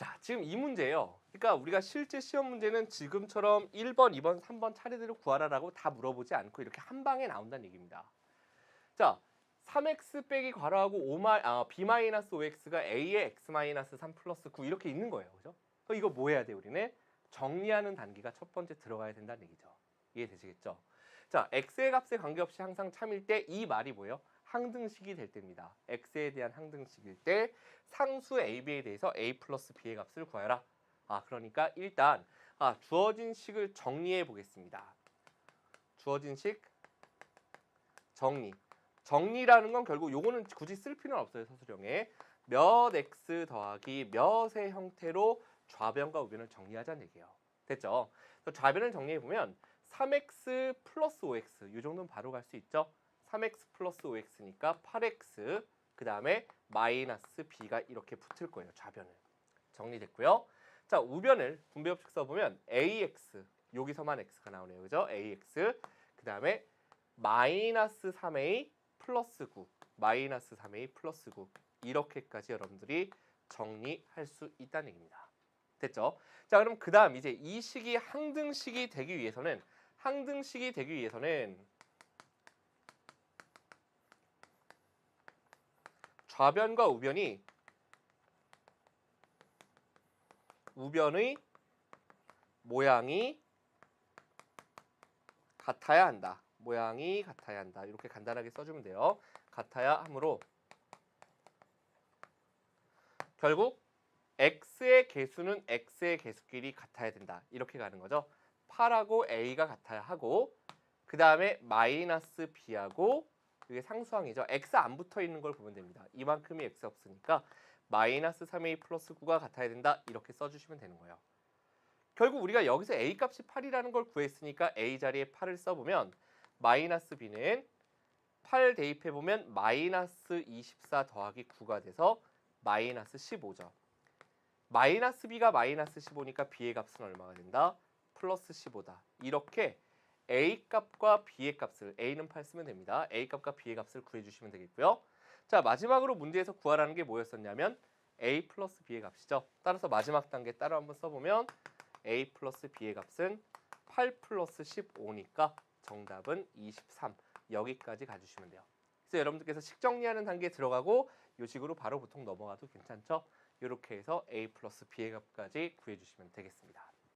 자, 지금 이 문제예요. 그러니까 우리가 실제 시험 문제는 지금처럼 1번, 2번, 3번 차례대로 구하라라고 다 물어보지 않고 이렇게 한 방에 나온다는 얘기입니다. 자, 3x 빼기 괄호하고 5마, 아, b-5x가 a의 x-3 플러스 9 이렇게 있는 거예요. 그죠? 그럼 이거 뭐 해야 돼 우리는? 정리하는 단계가 첫 번째 들어가야 된다는 얘기죠. 이해되시겠죠? 자, x의 값에 관계없이 항상 참일 때 이 말이 뭐예요? 항등식이 될 때입니다. x에 대한 항등식일 때 상수 ab에 대해서 a 플러스 b의 값을 구하라. 아, 그러니까 일단 아, 주어진 식을 정리해 보겠습니다. 주어진 식 정리. 정리라는 건 결국 요거는 굳이 쓸 필요는 없어요, 서술형에. 몇 x 더하기 몇의 형태로 좌변과 우변을 정리하자는 얘기예요. 됐죠? 그래서 좌변을 정리해 보면 3x 플러스 5x 이 정도는 바로 갈 수 있죠. 3x 플러스 5x니까 8x 그 다음에 마이너스 b가 이렇게 붙을 거예요. 좌변을 정리됐고요. 자 우변을 분배법칙 써보면 ax 여기서만 x가 나오네요. 그죠? ax 그 다음에 마이너스 3a 플러스 9 마이너스 3a 플러스 9 이렇게까지 여러분들이 정리할 수 있다는 얘기입니다. 됐죠? 자 그럼 그 다음 이제 이 식이 항등식이 되기 위해서는 항등식이 되기 위해서는 좌변과 우변이 우변의 모양이 같아야 한다. 모양이 같아야 한다. 이렇게 간단하게 써주면 돼요. 같아야 하므로 결국 x의 개수는 x의 개수끼리 같아야 된다. 이렇게 가는 거죠. 8하고 a가 같아야 하고 그 다음에 마이너스 b하고 이게 상수항이죠. x 안 붙어 있는 걸 보면 됩니다. 이만큼이 x 없으니까 마이너스 3a 플러스 9가 같아야 된다. 이렇게 써주시면 되는 거예요. 결국 우리가 여기서 a 값이 8이라는 걸 구했으니까 a 자리에 8을 써보면 마이너스 b는 8 대입해보면 마이너스 24 더하기 9가 돼서 마이너스 15죠. 마이너스 b가 마이너스 15니까 b의 값은 얼마가 된다? 플러스 15다. 이렇게 a 값과 b의 값을 a는 8 쓰면 됩니다. a 값과 b의 값을 구해주시면 되겠고요. 자 마지막으로 문제에서 구하라는 게 뭐였었냐면 a 플러스 b의 값이죠. 따라서 마지막 단계 따로 한번 써보면 a 플러스 b의 값은 8 플러스 15니까 정답은 23 여기까지 가주시면 돼요. 그래서 여러분들께서 식 정리하는 단계에 들어가고 이 식으로 바로 보통 넘어가도 괜찮죠? 이렇게 해서 a 플러스 b의 값까지 구해주시면 되겠습니다.